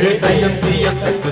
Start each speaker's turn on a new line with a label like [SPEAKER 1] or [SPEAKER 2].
[SPEAKER 1] ఏ
[SPEAKER 2] తయ్యం తీయం తక్కు